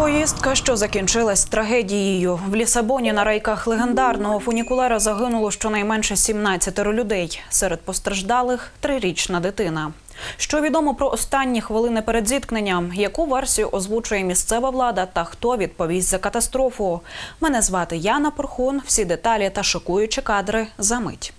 Поїздка, що закінчилась трагедією. В Лісабоні на рейках легендарного фунікулера загинуло щонайменше 17 людей. Серед постраждалих трирічна дитина. Що відомо про останні хвилини перед зіткненням? Яку версію озвучує місцева влада та хто відповість за катастрофу? Мене звати Яна Порхун. Всі деталі та шокуючі кадри за мить.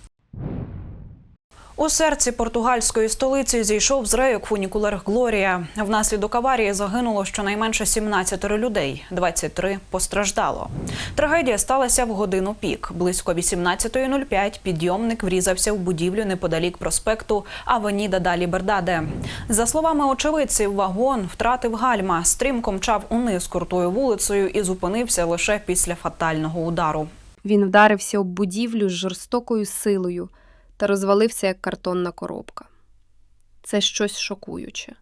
У серці португальської столиці зійшов з рейок фунікулер Глорія. Внаслідок аварії загинуло щонайменше 17 людей, 23 постраждало. Трагедія сталася в годину пік. Близько 18.05 підйомник врізався в будівлю неподалік проспекту Авеніда Далі Бердаде. За словами очевидців, вагон втратив гальма, стрімко мчав униз крутою вулицею і зупинився лише після фатального удару. Він вдарився об будівлю з жорстокою силою та розвалився як картонна коробка. Це щось шокуюче.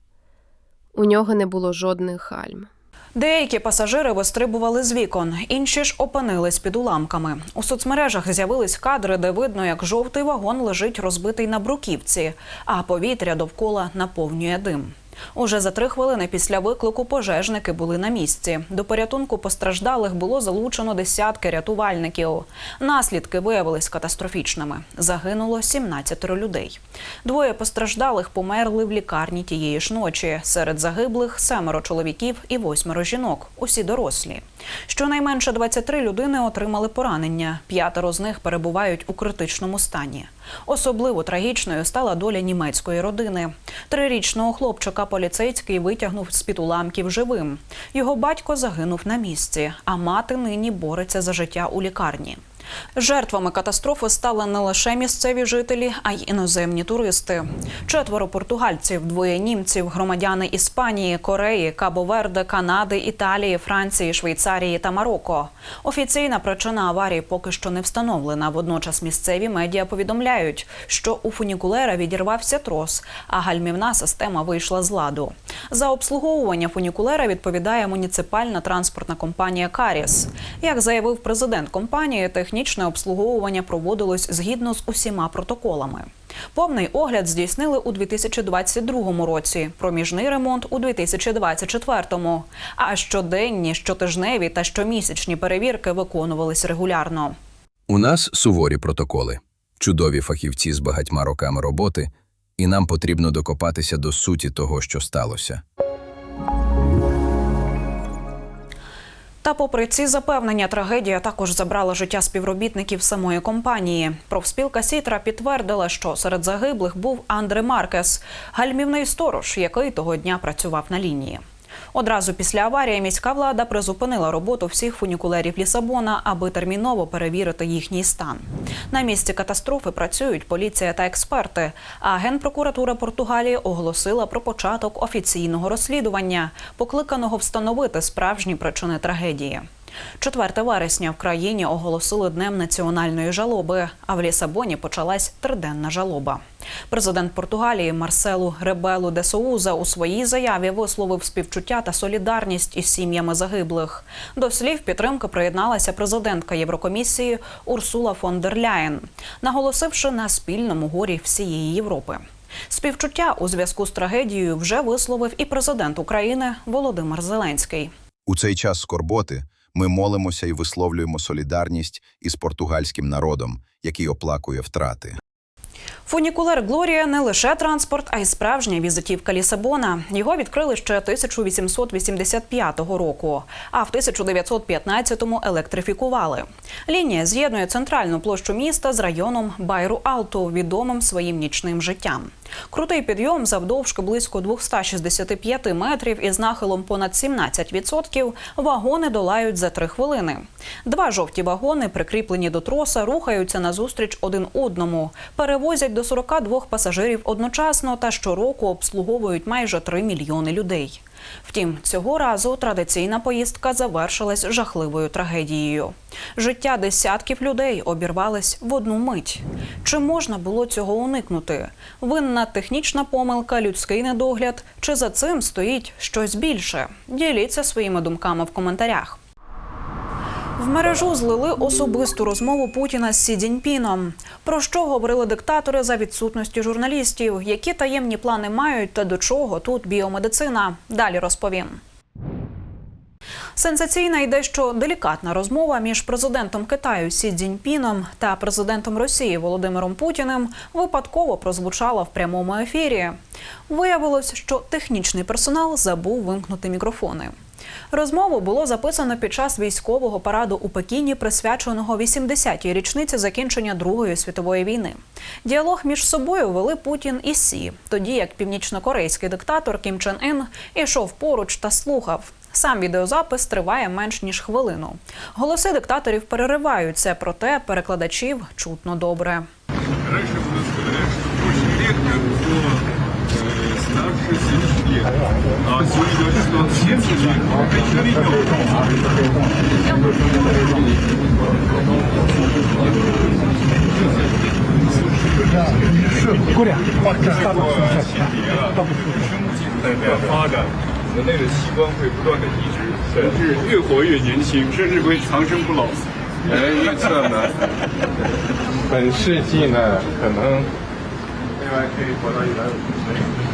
У нього не було жодних гальм. Деякі пасажири вистрибували з вікон, інші ж опинились під уламками. У соцмережах з'явились кадри, де видно, як жовтий вагон лежить розбитий на бруківці, а повітря довкола наповнює дим. Уже за три хвилини після виклику пожежники були на місці. До порятунку постраждалих було залучено десятки рятувальників. Наслідки виявились катастрофічними. Загинуло 17 людей. Двоє постраждалих померли в лікарні тієї ж ночі. Серед загиблих семеро чоловіків і восьмеро жінок. Усі дорослі. Щонайменше 23 людини отримали поранення. П'ятеро з них перебувають у критичному стані. Особливо трагічною стала доля німецької родини. Трирічного хлопчика поліцейський витягнув з під уламків живим. Його батько загинув на місці, а мати нині бореться за життя у лікарні. Жертвами катастрофи стали не лише місцеві жителі, а й іноземні туристи. Четверо португальців, двоє німців, громадяни Іспанії, Кореї, Кабо-Верде, Канади, Італії, Франції, Швейцарії та Марокко. Офіційна причина аварії поки що не встановлена. Водночас місцеві медіа повідомляють, що у фунікулера відірвався трос, а гальмівна система вийшла з ладу. За обслуговування фунікулера відповідає муніципальна транспортна компанія Каріс. Як заявив президент компанії, технічне обслуговування проводилось згідно з усіма протоколами. Повний огляд здійснили у 2022 році, проміжний ремонт у 2024. А щоденні, щотижневі та щомісячні перевірки виконувались регулярно. У нас суворі протоколи, чудові фахівці з багатьма роками роботи, і нам потрібно докопатися до суті того, що сталося. Та, попри ці запевнення, трагедія також забрала життя співробітників самої компанії. Профспілка Сітра підтвердила, що серед загиблих був Андре Маркес, гальмівний сторож, який того дня працював на лінії. Одразу після аварії міська влада призупинила роботу всіх фунікулерів Лісабона, аби терміново перевірити їхній стан. На місці катастрофи працюють поліція та експерти. А генпрокуратура Португалії оголосила про початок офіційного розслідування, покликаного встановити справжні причини трагедії. 4 вересня в країні оголосили днем національної жалоби, а в Лісабоні почалась триденна жалоба. Президент Португалії Марселу Ребелу де Соуза у своїй заяві висловив співчуття та солідарність із сім'ями загиблих. До слів підтримки приєдналася президентка Єврокомісії Урсула фон дер Ляєн, наголосивши на спільному горі всієї Європи. Співчуття у зв'язку з трагедією вже висловив і президент України Володимир Зеленський. У цей час скорботи ми молимося і висловлюємо солідарність із португальським народом, який оплакує втрати. Фунікулер Глорія не лише транспорт, а й справжня візитівка Лісабона. Його відкрили ще 1885 року, а в 1915-му електрифікували. Лінія з'єднує центральну площу міста з районом Байру Алту, відомим своїм нічним життям. Крутий підйом завдовжки близько 265 метрів із нахилом понад 17% вагони долають за три хвилини. Два жовті вагони, прикріплені до троса, рухаються назустріч один одному, перевозять до 42 пасажирів одночасно та щороку обслуговують майже 3 мільйони людей. Втім, цього разу традиційна поїздка завершилась жахливою трагедією. Життя десятків людей обірвались в одну мить. Чи можна було цього уникнути? Винна технічна помилка, людський недогляд, чи за цим стоїть щось більше? Діліться своїми думками в коментарях. В мережу злили особисту розмову Путіна з Сі Цзіньпіном. Про що говорили диктатори за відсутності журналістів, які таємні плани мають та до чого тут біомедицина? Далі розповім. Сенсаційна і дещо делікатна розмова між президентом Китаю Сі Цзіньпіном та президентом Росії Володимиром Путіним випадково прозвучала в прямому ефірі. Виявилось, що технічний персонал забув вимкнути мікрофони. Розмову було записано під час військового параду у Пекіні, присвяченого 80-й річниці закінчення Другої світової війни. Діалог між собою вели Путін і Сі, тоді як північнокорейський диктатор Кім Чен Ін ішов поруч та слухав. Сам відеозапис триває менш ніж хвилину. Голоси диктаторів перериваються, проте перекладачів чутно добре. 咱是七十岁，啊，最高是到七十岁，还可以叫啊。是，过点，把这道路修一下。在那发展，人类的器官会不断的移植，甚至越活越年轻，甚至会长生不老。来预测呢，本世纪呢，可能另外可以活到一百五十岁。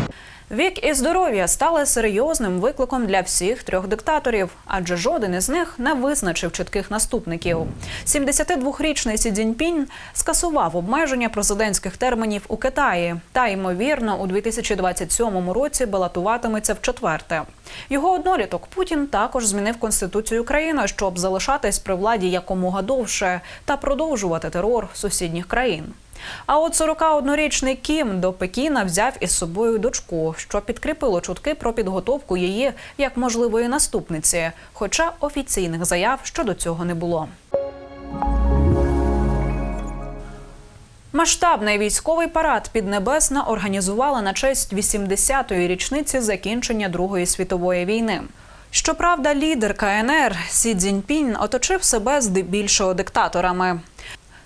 Вік і здоров'я стали серйозним викликом для всіх трьох диктаторів, адже жоден із них не визначив чітких наступників. 72-річний Сі Цзіньпінь скасував обмеження президентських термінів у Китаї та ймовірно у 2027 році балотуватиметься в четверте. Його одноліток Путін також змінив конституцію країни, щоб залишатись при владі якомога довше та продовжувати терор сусідніх країн. А от 41-річний Кім до Пекіна взяв із собою дочку, що підкріпило чутки про підготовку її як можливої наступниці, хоча офіційних заяв щодо цього не було. Масштабний військовий парад Піднебесна організували на честь 80-ї річниці закінчення Другої світової війни. Щоправда, лідер КНР Сі Цзіньпінь оточив себе здебільшого диктаторами.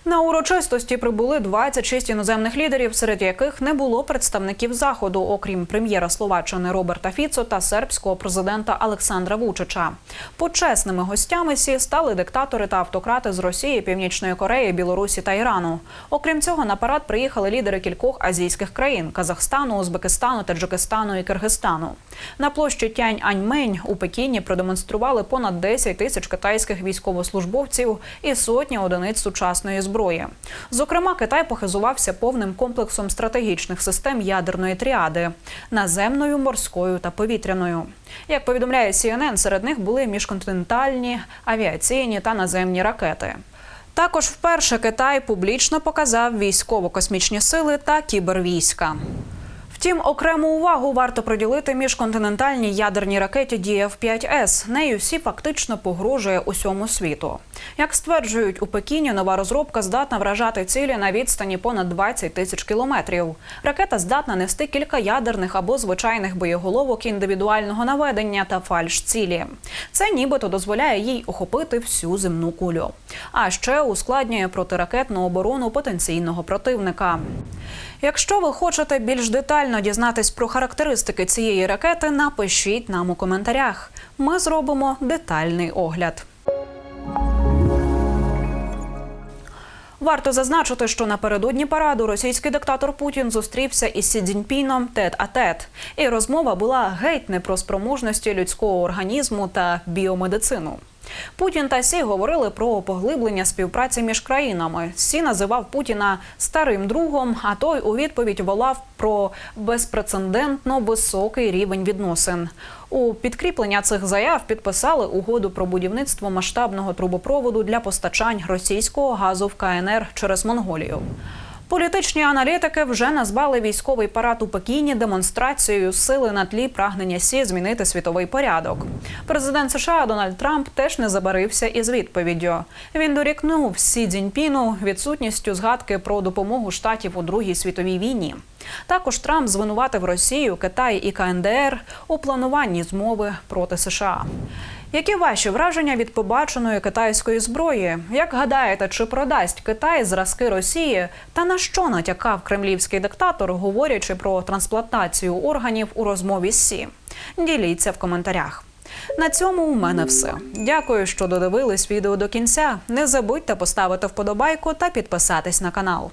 На урочистості прибули 26 іноземних лідерів, серед яких не було представників заходу, окрім прем'єра Словаччини Роберта Фіцо та сербського президента Олександра Вучича. Почесними гостями сі стали диктатори та автократи з Росії, Північної Кореї, Білорусі та Ірану. Окрім цього, на парад приїхали лідери кількох азійських країн Казахстану, Узбекистану, Таджикистану і Киргизстану. На площі Тянь Аньмень у Пекіні продемонстрували понад 10 тисяч китайських військовослужбовців і сотні одиниць сучасної зброї. Зокрема, Китай похизувався повним комплексом стратегічних систем ядерної тріади наземною, морською та повітряною. Як повідомляє CNN, серед них були міжконтинентальні, авіаційні та наземні ракети. Також вперше Китай публічно показав військово-космічні сили та кібервійська. Втім, окрему увагу варто приділити міжконтинентальній ядерній ракеті DF-5S. Нею Сі фактично погрожує усьому світу. Як стверджують у Пекіні, нова розробка здатна вражати цілі на відстані понад 20 тисяч кілометрів. Ракета здатна нести кілька ядерних або звичайних боєголовок індивідуального наведення та фальш-цілі. Це нібито дозволяє їй охопити всю земну кулю. А ще ускладнює протиракетну оборону потенційного противника. Якщо ви хочете більш детально дізнатись про характеристики цієї ракети, напишіть нам у коментарях. Ми зробимо детальний огляд. Варто зазначити, що напередодні параду російський диктатор Путін зустрівся із Сі Цзіньпіном тет-а-тет. І розмова була геть не про спроможності людського організму та біомедицину. Путін та Сі говорили про поглиблення співпраці між країнами. Сі називав Путіна старим другом, а той у відповідь волав про безпрецедентно високий рівень відносин. У підкріплення цих заяв підписали угоду про будівництво масштабного трубопроводу для постачань російського газу в КНР через Монголію. Політичні аналітики вже назвали військовий парад у Пекіні демонстрацією сили на тлі прагнення Сі змінити світовий порядок. Президент США Дональд Трамп теж не забарився із відповіддю. Він дорікнув Сі Цзіньпіну відсутністю згадки про допомогу штатів у Другій світовій війні. Також Трамп звинуватив Росію, Китай і КНДР у плануванні змови проти США. Які ваші враження від побаченої китайської зброї? Як гадаєте, чи продасть Китай зразки Росії? Та на що натякав кремлівський диктатор, говорячи про трансплантацію органів у розмові з Сі? Діліться в коментарях. На цьому у мене все. Дякую, що додивились відео до кінця. Не забудьте поставити вподобайку та підписатись на канал.